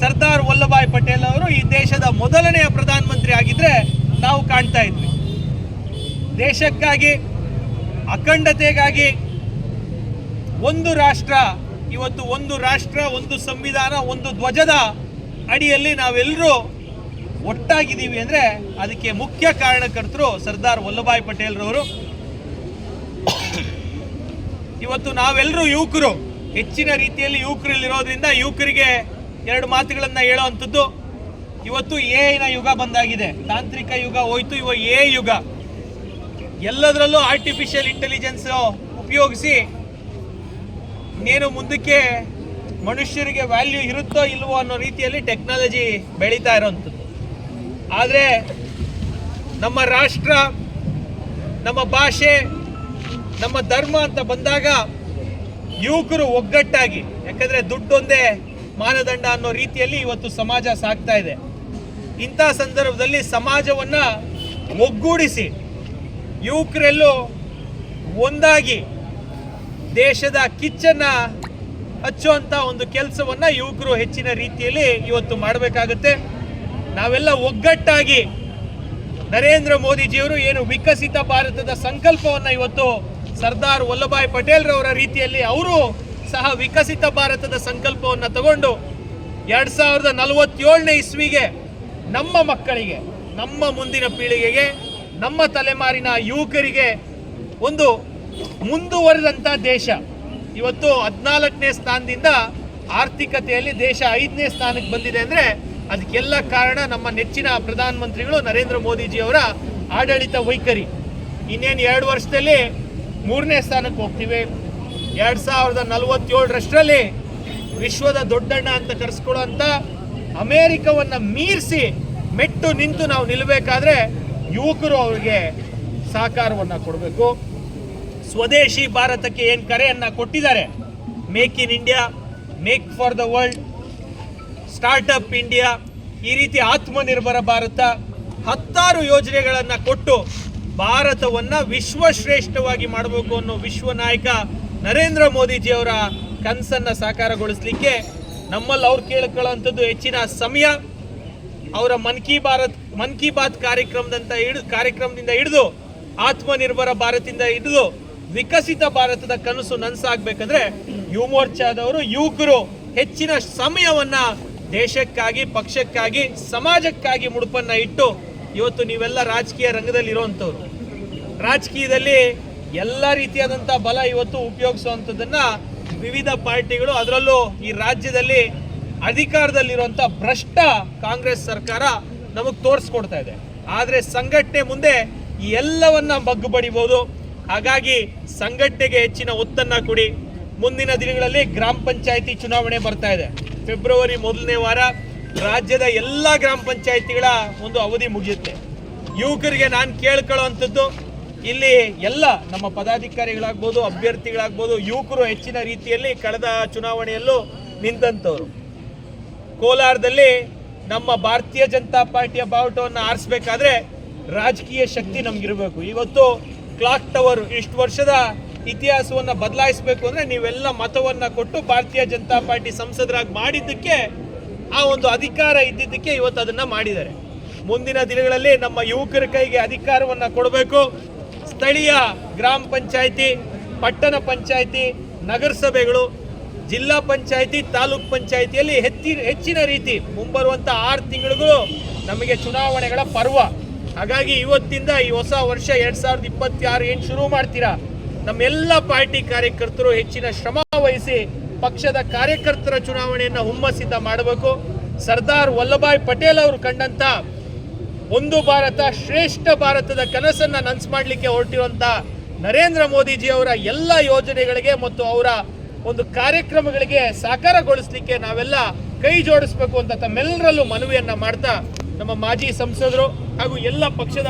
ಸರ್ದಾರ್ ವಲ್ಲಭಾಯ್ ಪಟೇಲ್ ಅವರು ಈ ದೇಶದ ಮೊದಲನೆಯ ಪ್ರಧಾನಮಂತ್ರಿ ಆಗಿದ್ರೆ ನಾವು ಕಾಣ್ತಾ ಇದ್ವಿ. ದೇಶಕ್ಕಾಗಿ, ಅಖಂಡತೆಗಾಗಿ ಒಂದು ರಾಷ್ಟ್ರ, ಇವತ್ತು ಒಂದು ರಾಷ್ಟ್ರ, ಒಂದು ಸಂವಿಧಾನ, ಒಂದು ಧ್ವಜದ ಅಡಿಯಲ್ಲಿ ನಾವೆಲ್ಲರೂ ಒಟ್ಟಾಗಿದ್ದೀವಿ ಅಂದರೆ ಅದಕ್ಕೆ ಮುಖ್ಯ ಕಾರಣಕರ್ತರು ಸರ್ದಾರ್ ವಲ್ಲಭಾಯ್ ಪಟೇಲ್ರವರು ಇವತ್ತು ನಾವೆಲ್ಲರೂ ಯುವಕರು, ಹೆಚ್ಚಿನ ರೀತಿಯಲ್ಲಿ ಯುವಕರಲ್ಲಿರೋದ್ರಿಂದ ಯುವಕರಿಗೆ ಎರಡು ಮಾತುಗಳನ್ನು ಹೇಳೋವಂಥದ್ದು ಇವತ್ತು ಎ ನ ಯುಗ ಬಂದಾಗಿದೆ. ತಾಂತ್ರಿಕ ಯುಗ ಹೋಯ್ತು, ಇವ ಎ ಯುಗ. ಎಲ್ಲದರಲ್ಲೂ ಆರ್ಟಿಫಿಷಿಯಲ್ ಇಂಟೆಲಿಜೆನ್ಸ್ ಉಪಯೋಗಿಸಿ ಇನ್ನೇನು ಮುಂದಕ್ಕೆ ಮನುಷ್ಯರಿಗೆ ವ್ಯಾಲ್ಯೂ ಇರುತ್ತೋ ಇಲ್ವೋ ಅನ್ನೋ ರೀತಿಯಲ್ಲಿ ಟೆಕ್ನಾಲಜಿ ಬೆಳೀತಾ ಇರೋವಂಥದ್ದು ಆದರೆ ನಮ್ಮ ರಾಷ್ಟ್ರ, ನಮ್ಮ ಭಾಷೆ, ನಮ್ಮ ಧರ್ಮ ಅಂತ ಬಂದಾಗ ಯುವಕರು ಒಗ್ಗಟ್ಟಾಗಿ, ಯಾಕಂದರೆ ದುಡ್ಡೊಂದೇ ಮಾನದಂಡ ಅನ್ನೋ ರೀತಿಯಲ್ಲಿ ಇವತ್ತು ಸಮಾಜ ಸಾಗ್ತಾ ಇದೆ. ಇಂಥ ಸಂದರ್ಭದಲ್ಲಿ ಸಮಾಜವನ್ನ ಒಗ್ಗೂಡಿಸಿ ಯುವಕರೆಲ್ಲೂ ಒಂದಾಗಿ ದೇಶದ ಕಿಚ್ಚನ್ನು ಹಚ್ಚುವಂಥ ಒಂದು ಕೆಲಸವನ್ನ ಯುವಕರು ಹೆಚ್ಚಿನ ರೀತಿಯಲ್ಲಿ ಇವತ್ತು ಮಾಡಬೇಕಾಗುತ್ತೆ. ನಾವೆಲ್ಲ ಒಗ್ಗಟ್ಟಾಗಿ ನರೇಂದ್ರ ಮೋದಿಜಿಯವರು ಏನು ವಿಕಸಿತ ಭಾರತದ ಸಂಕಲ್ಪವನ್ನ ಇವತ್ತು ಸರ್ದಾರ್ ವಲ್ಲಭಾಯ್ ಪಟೇಲ್ರವರ ರೀತಿಯಲ್ಲಿ ಅವರು ಸಹ ವಿಕಸಿತ ಭಾರತದ ಸಂಕಲ್ಪವನ್ನು ತಗೊಂಡು ಎರಡು ಸಾವಿರದ ನಲವತ್ತೇಳನೇ ಇಸ್ವಿಗೆ ನಮ್ಮ ಮಕ್ಕಳಿಗೆ, ನಮ್ಮ ಮುಂದಿನ ಪೀಳಿಗೆಗೆ, ನಮ್ಮ ತಲೆಮಾರಿನ ಯುವಕರಿಗೆ ಒಂದು ಮುಂದುವರೆದಂಥ ದೇಶ. ಇವತ್ತು ಹದಿನಾಲ್ಕನೇ ಸ್ಥಾನದಿಂದ ಆರ್ಥಿಕತೆಯಲ್ಲಿ ದೇಶ ಐದನೇ ಸ್ಥಾನಕ್ಕೆ ಬಂದಿದೆ ಅಂದರೆ ಅದಕ್ಕೆಲ್ಲ ಕಾರಣ ನಮ್ಮ ನೆಚ್ಚಿನ ಪ್ರಧಾನಮಂತ್ರಿಗಳು ನರೇಂದ್ರ ಮೋದಿಜಿಯವರ ಆಡಳಿತ ವೈಖರಿ. ಇನ್ನೇನು ಎರಡು ವರ್ಷದಲ್ಲಿ ಮೂರನೇ ಸ್ಥಾನಕ್ಕೆ ಹೋಗ್ತೀವಿ? ಎರಡು ಸಾವಿರದ ನಲವತ್ತೇಳರಷ್ಟರಲ್ಲಿ ವಿಶ್ವದ ದೊಡ್ಡಣ್ಣ ಅಂತ ಕರೆಸ್ಕೊಳ್ಳೋಂಥ ಅಮೇರಿಕವನ್ನು ಮೀರಿಸಿ ಮೆಟ್ಟು ನಿಂತು ನಾವು ನಿಲ್ಲಬೇಕಾದ್ರೆ ಯುವಕರು ಅವರಿಗೆ ಸಹಕಾರವನ್ನು ಕೊಡಬೇಕು. ಸ್ವದೇಶಿ ಭಾರತಕ್ಕೆ ಏನು ಕರೆಯನ್ನ ಕೊಟ್ಟಿದ್ದಾರೆ? Make in India, make for the world startup India, ಈ ರೀತಿ ಆತ್ಮನಿರ್ಭರ ಭಾರತ, ಹತ್ತಾರು ಯೋಜನೆಗಳನ್ನು ಕೊಟ್ಟು ಭಾರತವನ್ನ ವಿಶ್ವಶ್ರೇಷ್ಠವಾಗಿ ಮಾಡಬೇಕು ಅನ್ನೋ ವಿಶ್ವ ನಾಯಕ ನರೇಂದ್ರ ಮೋದಿಜಿಯವರ ಕನಸನ್ನ ಸಾಕಾರಗೊಳಿಸಲಿಕ್ಕೆ ನಮ್ಮಲ್ಲಿ ಅವ್ರು ಕೇಳ್ಕೊಳ್ಳೋಂಥದ್ದು ಹೆಚ್ಚಿನ ಸಮಯ ಅವರ ಮನ್ ಕಿ ಭಾರತ್, ಮನ್ ಕಿ ಬಾತ್ ಕಾರ್ಯಕ್ರಮದಂತ ಹಿಡಿದು, ಕಾರ್ಯಕ್ರಮದಿಂದ ಹಿಡಿದು, ಆತ್ಮನಿರ್ಭರ ಭಾರತದಿಂದ ಹಿಡಿದು ವಿಕಸಿತ ಭಾರತದ ಕನಸು ನನಸಾಗಬೇಕಂದ್ರೆ ಯುವ ಮೋರ್ಚಾದವರು, ಯುವಕರು ಹೆಚ್ಚಿನ ಸಮಯವನ್ನ ದೇಶಕ್ಕಾಗಿ, ಪಕ್ಷಕ್ಕಾಗಿ, ಸಮಾಜಕ್ಕಾಗಿ ಮುಡುಪನ್ನ ಇಟ್ಟು ಇವತ್ತು ನೀವೆಲ್ಲ ರಾಜಕೀಯ ರಂಗದಲ್ಲಿ ಇರೋವಂಥವ್ರು ರಾಜಕೀಯದಲ್ಲಿ ಎಲ್ಲ ರೀತಿಯಾದಂಥ ಬಲ ಇವತ್ತು ಉಪಯೋಗಿಸುವಂಥದ್ದನ್ನ ವಿವಿಧ ಪಾರ್ಟಿಗಳು, ಅದರಲ್ಲೂ ಈ ರಾಜ್ಯದಲ್ಲಿ ಅಧಿಕಾರದಲ್ಲಿರುವಂಥ ಭ್ರಷ್ಟ ಕಾಂಗ್ರೆಸ್ ಸರ್ಕಾರ ನಮಗೆ ತೋರಿಸ್ಕೊಡ್ತಾ ಇದೆ. ಆದರೆ ಸಂಘಟನೆ ಮುಂದೆ ಎಲ್ಲವನ್ನ ಬಗ್ಗು ಬಡಿಬೋದು. ಹಾಗಾಗಿ ಸಂಘಟನೆಗೆ ಹೆಚ್ಚಿನ ಒತ್ತನ್ನ ಕೊಡಿ. ಮುಂದಿನ ದಿನಗಳಲ್ಲಿ ಗ್ರಾಮ ಪಂಚಾಯತಿ ಚುನಾವಣೆ ಬರ್ತಾ ಇದೆ. ಫೆಬ್ರವರಿ ಮೊದಲನೇ ವಾರ ರಾಜ್ಯದ ಎಲ್ಲ ಗ್ರಾಮ ಪಂಚಾಯತಿಗಳ ಒಂದು ಅವಧಿ ಮುಗಿಯುತ್ತೆ. ಯುವಕರಿಗೆ ನಾನು ಕೇಳ್ಕೊಳ್ಳುವಂಥದ್ದು ಇಲ್ಲಿ ಎಲ್ಲ ನಮ್ಮ ಪದಾಧಿಕಾರಿಗಳಾಗ್ಬೋದು, ಅಭ್ಯರ್ಥಿಗಳಾಗ್ಬೋದು, ಯುವಕರು ಹೆಚ್ಚಿನ ರೀತಿಯಲ್ಲಿ ಕಳೆದ ಚುನಾವಣೆಯಲ್ಲೂ ನಿಂತಂಥವ್ರು ಕೋಲಾರದಲ್ಲಿ ನಮ್ಮ ಭಾರತೀಯ ಜನತಾ ಪಾರ್ಟಿಯ ಬಾವುಟವನ್ನು ಆರಿಸ್ಬೇಕಾದ್ರೆ ರಾಜಕೀಯ ಶಕ್ತಿ ನಮಗಿರಬೇಕು. ಇವತ್ತು ಕ್ಲಾಕ್ ಟವರ್ ಇಷ್ಟು ವರ್ಷದ ಇತಿಹಾಸವನ್ನು ಬದಲಾಯಿಸಬೇಕು ಅಂದರೆ ನೀವೆಲ್ಲ ಮತವನ್ನು ಕೊಟ್ಟು ಭಾರತೀಯ ಜನತಾ ಪಾರ್ಟಿ ಸಂಸದರಾಗಿ ಮಾಡಿದ್ದಕ್ಕೆ, ಆ ಒಂದು ಅಧಿಕಾರ ಇದ್ದಿದ್ದಕ್ಕೆ ಇವತ್ತು ಅದನ್ನು ಮಾಡಿದ್ದಾರೆ. ಮುಂದಿನ ದಿನಗಳಲ್ಲಿ ನಮ್ಮ ಯುವಕರ ಕೈಗೆ ಅಧಿಕಾರವನ್ನು ಕೊಡಬೇಕು. ಸ್ಥಳೀಯ ಗ್ರಾಮ ಪಂಚಾಯಿತಿ, ಪಟ್ಟಣ ಪಂಚಾಯಿತಿ, ನಗರಸಭೆಗಳು, ಜಿಲ್ಲಾ ಪಂಚಾಯಿತಿ, ತಾಲೂಕ್ ಪಂಚಾಯಿತಿಯಲ್ಲಿ ಹೆಚ್ಚಿನ ಹೆಚ್ಚಿನ ರೀತಿ ಮುಂಬರುವಂತ ಆರು ತಿಂಗಳಿಗೂ ನಮಗೆ ಚುನಾವಣೆಗಳ ಪರ್ವ. ಹಾಗಾಗಿ ಇವತ್ತಿಂದ ಈ ಹೊಸ ವರ್ಷ ಎರಡು ಸಾವಿರದ ಇಪ್ಪತ್ತಾರು ಏನು ಶುರು ಮಾಡ್ತೀರಾ? ನಮ್ಮೆಲ್ಲ ಪಾರ್ಟಿ ಕಾರ್ಯಕರ್ತರು ಹೆಚ್ಚಿನ ಶ್ರಮ ವಹಿಸಿ ಪಕ್ಷದ ಕಾರ್ಯಕರ್ತರ ಚುನಾವಣೆಯನ್ನು ಹುಮ್ಮಸ್ಸಿಂದ ಮಾಡಬೇಕು. ಸರ್ದಾರ್ ವಲ್ಲಭಾಯ್ ಪಟೇಲ್ ಅವರು ಕಂಡಂತ ಒಂದು ಭಾರತ ಶ್ರೇಷ್ಠ ಭಾರತದ ಕನಸನ್ನ ನನಸು ಮಾಡಲಿಕ್ಕೆ ಹೊರಟಿರುವಂತ ನರೇಂದ್ರ ಮೋದಿಜಿ ಅವರ ಎಲ್ಲ ಯೋಜನೆಗಳಿಗೆ ಮತ್ತು ಅವರ ಒಂದು ಕಾರ್ಯಕ್ರಮಗಳಿಗೆ ಸಾಕಾರಗೊಳಿಸಲಿಕ್ಕೆ ನಾವೆಲ್ಲ ಕೈ ಜೋಡಿಸ್ಬೇಕು ಅಂತ ತಮ್ಮೆಲ್ಲರಲ್ಲೂ ಮನವಿಯನ್ನ ಮಾಡ್ತಾ ನಮ್ಮ ಮಾಜಿ ಸಂಸದರು ಹಾಗೂ ಎಲ್ಲ ಪಕ್ಷದ